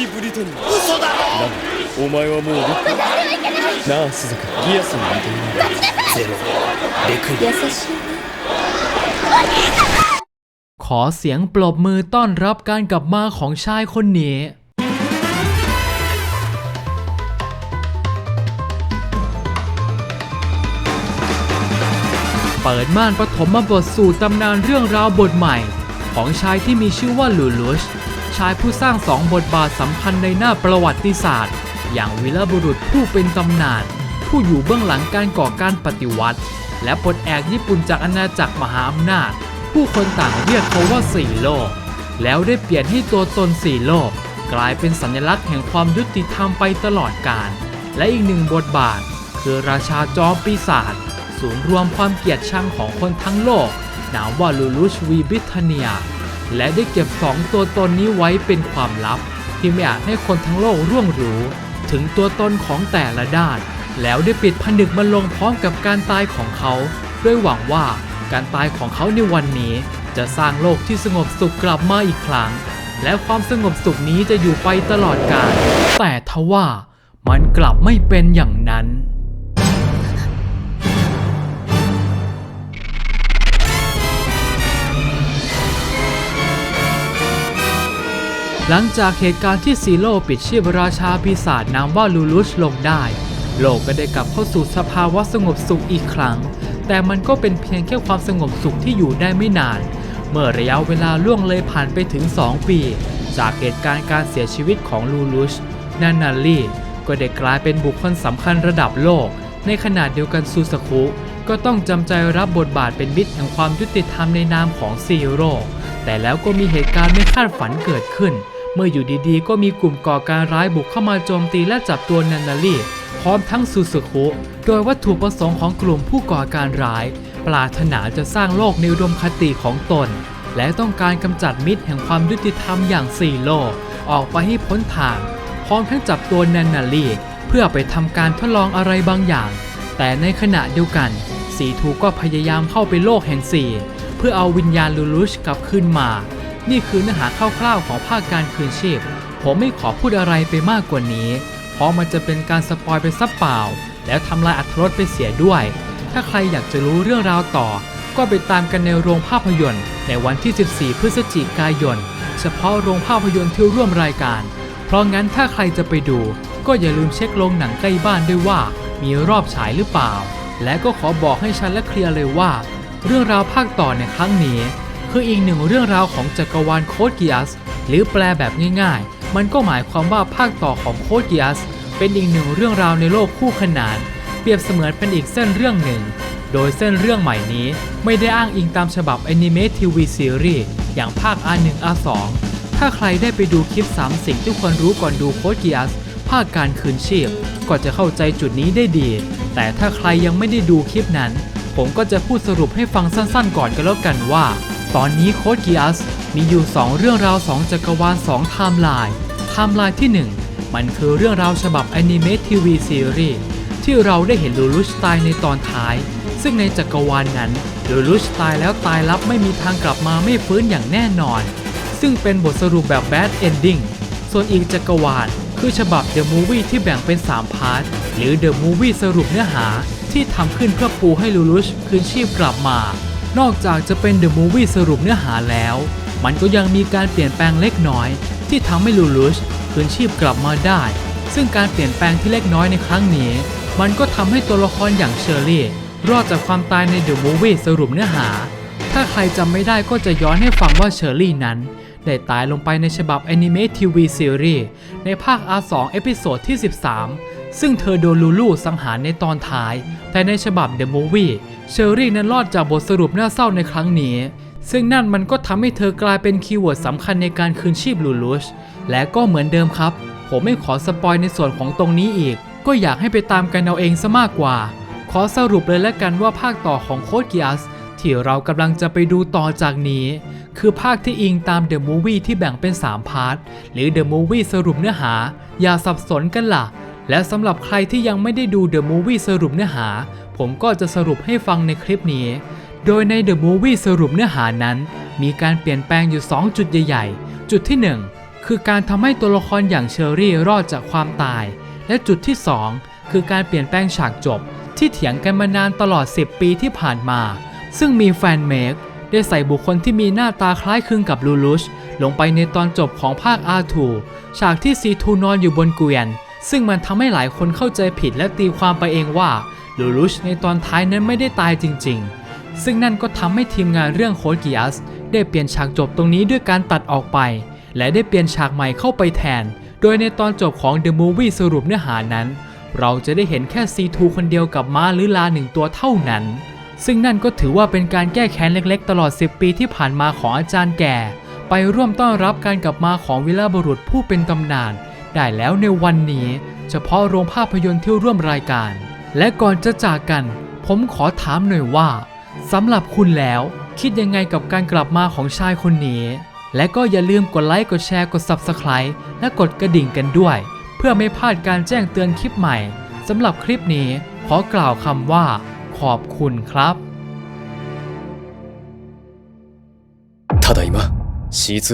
ビブリトニー嘘だろだがお前はもう立派なあ鈴鹿ギアスに似ていないゼロレクイ優しいね ขอเสียงปรบมือต้อนรับการกลับมาของชายคนนี้ เปิดม่านปฐมบทสู่ตำนานเรื่องราวบทใหม่ ของชายที่มีชื่อว่าลูลุช ชายผู้สร้างสองบทบาทสำคัญในหน้าประวัติศาสตร์ อย่างวีรบุรุษผู้เป็นตำนาน ผู้อยู่เบื้องหลังการก่อการปฏิวัติ และปลดแอกญี่ปุ่นจากอาณาจักรมหาอำนาจ ผู้คนต่างเรียกเขาว่าสี่โลก แล้วได้เปลี่ยนให้ตัวตนสี่โลก กลายเป็นสัญลักษณ์แห่งความยุติธรรมไปตลอดกาลและอีกหนึ่งบทบาท คือราชาจอมปีศาจศูนย์รวมความเกลียดชังของคนทั้งโลกนามว่าลูลุชวีบิทเนีย และได้เก็บสองตัวตนนี้ไว้เป็นความลับ ที่ไม่อาจให้คนทั้งโลกร่วงรู้ ถึงตัวตนของแต่ละด้าน แล้วได้ปิดผนึกมันลงพร้อมกับการตายของเขา ด้วยหวังว่าการตายของเขาในวันนี้ จะสร้างโลกที่สงบสุขกลับมาอีกครั้ง และความสงบสุขนี้จะอยู่ไปตลอดกาลแต่ทว่ามันกลับไม่เป็นอย่างนั้น หลังจากเหตุการณ์ที่ซีโร่ปิดชีพราชาปีศาจนามว่าลูลุชลงได้ โลกก็ได้กลับเข้าสู่สภาวะสงบสุขอีกครั้ง แต่มันก็เป็นเพียงแค่ความสงบสุขที่อยู่ได้ไม่นาน เมื่อระยะเวลาล่วงเลยผ่านไปถึง 2 ปี จากเหตุการณ์การเสียชีวิตของลูลุชนานาลีก็ได้กลายเป็นบุคคลสำคัญระดับโลก ในขณะเดียวกันซูสคุก็ต้องจำใจรับบทบาทเป็นมิตรแห่งความยุติธรรมในนามของซีโร่แต่แล้วก็มีเหตุการณ์ไม่คาดฝันเกิดขึ้น เมื่ออยู่ดีๆ ก็มีกลุ่มก่อการร้ายบุกเข้ามาโจมตีและจับตัวนันนารีพร้อมทั้งซูซุคุโดยวัตถุประสงค์ของกลุ่มผู้ก่อการร้าย ปรารถนาจะสร้างโลกในอุดมคติของตน และต้องการกำจัดมิตรแห่งความยุติธรรมอย่างสี่โลก ออกไปให้พ้นทาง พร้อมทั้งจับตัวนันนารีเพื่อไปทำการทดลองอะไรบางอย่าง แต่ในขณะเดียวกัน สีทูก็พยายามเข้าไปโลกแห่งสี่เพื่อเอาวิญญาณลูลุชกลับคืนมา นี่คือเนื้อหาคร่าวๆของภาคการคืนชีพ ผมไม่ขอพูดอะไรไปมากกว่านี้ เพราะมันจะเป็นการสปอยไปซับเปล่า แล้วทำลายอัตรสไปเสียด้วย ถ้าใครอยากจะรู้เรื่องราวต่อ ก็ไปตามกันในโรงภาพยนตร์ ในวันที่ 14 พฤศจิกายน เฉพาะโรงภาพยนตร์ที่ร่วมรายการ เพราะงั้นถ้าใครจะไปดู ก็อย่าลืมเช็คโรงหนังใกล้บ้านด้วยว่า มีรอบฉายหรือเปล่า และก็ขอบอกให้ชัดและเคลียร์เลยว่า เรื่องราวภาคต่อในครั้งนี้ คืออีกหนึ่งเรื่องราวของจักรวาลโคดกิอัสหรือแปลแบบง่ายๆ มันก็หมายความว่าภาคต่อของโคดกิอัสเป็นอีกหนึ่งเรื่องราวในโลกคู่ขนาน เปรียบเสมือนเป็นอีกเส้นเรื่องหนึ่ง โดยเส้นเรื่องใหม่นี้ไม่ได้อ้างอิงตามฉบับแอนิเมะทีวีซีรีส์อย่างภาค R1 R2 ถ้าใครได้ไปดูคลิป 3 สิ่งที่ควรรู้ก่อนดูโคดกิอัสภาคการคืนชีพก็จะเข้าใจจุดนี้ได้ดี แต่ถ้าใครยังไม่ได้ดูคลิปนั้น ผมก็จะพูดสรุปให้ฟังสั้นๆ ก่อนก็แล้วกันว่า ตอนนี้โค้ดกิอัสมีอยู่ 2 เรื่องราว 2 จักรวาล2ไทม์ไลน์ไทม์ไลน์ที่ 1 มันคือเรื่องราวฉบับแอนิเมะทีวีซีรีส์ที่เราได้เห็นลูลุชตายในตอนท้าย ซึ่งในจักรวาลนั้นลูลุชตายแล้วตายลับไม่มีทางกลับมาไม่ฟื้นอย่างแน่นอน ซึ่งเป็นบทสรุปแบบ bad ending ส่วนอีกจักรวาลคือฉบับ The Movie ที่แบ่งเป็น 3 พาร์ท หรือ The Movie สรุปเนื้อหาที่ทำขึ้นเพื่อปูให้ลูลุชคืนชีพกลับมา นอกจากจะเป็น The Movie สรุปเนื้อหาแล้ว มันก็ยังมีการเปลี่ยนแปลงเล็กน้อย ที่ทำให้ลูลุชคืนชีพกลับมาได้ ซึ่งการเปลี่ยนแปลงที่เล็กน้อยในครั้งนี้ มันก็ทำให้ตัวละครอย่างเชอร์รี่รอดจากความตายใน The Movie สรุปเนื้อหา ถ้าใครจำไม่ได้ก็จะย้อนให้ฟังว่าเชอร์รี่นั้น ได้ตายลงไปในฉบับแอนิเมะทีวีซีรีส์ในภาค R2 เอพิโซดที่ 13 ซึ่งเธอโดนลูลูสังหารในตอนท้าย แต่ในฉบับ The Movie เชอรี่นั้นรอดจากบทสรุปน่าเศร้าในครั้งนี้ ซึ่งนั่นมันก็ทำให้เธอกลายเป็นคีย์เวิร์ดสำคัญในการคืนชีพลูลูชและก็เหมือนเดิมครับ ผมไม่ขอสปอยในส่วนของตรงนี้อีก ก็อยากให้ไปตามกันเอาเองซะมากกว่า ขอสรุปเลยแล้วกันว่าภาคต่อของโคดกิอัสที่เรากำลังจะไปดูต่อจากนี้ คือภาคที่อิงตาม The Movie ที่แบ่งเป็น 3 พาร์ท หรือ The Movie สรุปเนื้อหา อย่าสับสนกันล่ะ และสำหรับใครที่ยังไม่ได้ดู The Movie สรุปเนื้อหา ผมก็จะสรุปให้ฟังในคลิปนี้ โดยใน The Movie สรุปเนื้อหานั้น มีการเปลี่ยนแปลงอยู่ 2 จุดใหญ่ ๆ จุดที่ 1 คือการทำให้ตัวละครอย่างเชอรี่รอดจากความตาย และจุดที่ 2 คือการเปลี่ยนแปลงฉากจบ ที่เถียงกันมานานตลอด 10 ปีที่ผ่านมา ซึ่งมีแฟนเมคได้ใส่บุคคลที่มีหน้าตาคล้ายคลึงกับลูลุชลงไปในตอนจบของภาคอาทูฉากที่ซีทูนอนอยู่บนเกวียน ซึ่งมันทำให้หลายคนเข้าใจผิดและตีความไปเองว่าลูลุชในตอนท้ายนั้นไม่ได้ตายจริง ๆ ซึ่งนั่นก็ทำให้ทีมงานเรื่องโคดกิอัสได้เปลี่ยนฉากจบตรงนี้ด้วยการตัดออกไป และได้เปลี่ยนฉากใหม่เข้าไปแทน โดยในตอนจบของ The Movie สรุปเนื้อหานั้น เราจะได้เห็นแค่ C2 คนเดียวกับม้าหรือลาหนึ่งตัวเท่านั้น ซึ่งนั่นก็ถือว่าเป็นการแก้แค้นเล็กๆ ตลอด 10 ปีที่ผ่านมาของอาจารย์แก่ ไปร่วมต้อนรับการกลับมาของวิลาบุรุษผู้เป็นตำนาน ได้แล้วในวันนี้ เฉพาะโรงภาพยนตร์ที่ร่วมรายการ และก่อนจะจากกัน ผมขอถามหน่อยว่าสำหรับคุณแล้ว คิดยังไงกับการกลับมาของชายคนนี้ และก็อย่าลืมกดไลค์กดแชร์กด Subscribe และกดกระดิ่งกันด้วย เพื่อไม่พลาดการแจ้งเตือนคลิปใหม่สำหรับคลิปนี้ขอกล่าวคำว่า ขอบคุณครับ ただいま C2